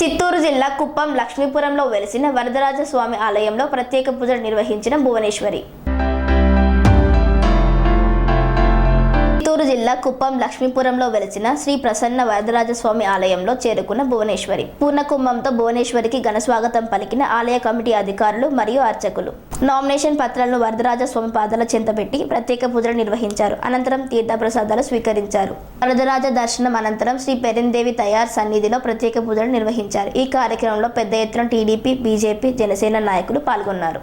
చిత్తూరు జిల్లా కుప్పం లక్ష్మీపురంలో వెలిసిన వరదరాజ స్వామి ఆలయంలో ప్రత్యేక పూజలు నిర్వహించిన భువనేశ్వరి. జిల్లా కుప్పం లక్ష్మీపురంలో వెలిసిన శ్రీ ప్రసన్న వరదరాజ స్వామి ఆలయంలో చేరుకున్న భువనేశ్వరి. పూర్ణకుంభంతో భువనేశ్వరికి ఘన స్వాగతం పలికిన ఆలయ కమిటీ అధికారులు మరియు అర్చకులు. నామినేషన్ పత్రాలను వరదరాజ స్వామి పాదాల చెంతపెట్టి ప్రత్యేక పూజలు నిర్వహించారు. అనంతరం తీర్థప్రసాదాలు స్వీకరించారు. వరదరాజ దర్శనం అనంతరం శ్రీ పెరిందేవి తయార్ సన్నిధిలో ప్రత్యేక పూజలు నిర్వహించారు. ఈ కార్యక్రమంలో పెద్ద ఎత్తున టీడీపీ బీజేపీ జనసేన నాయకులు పాల్గొన్నారు.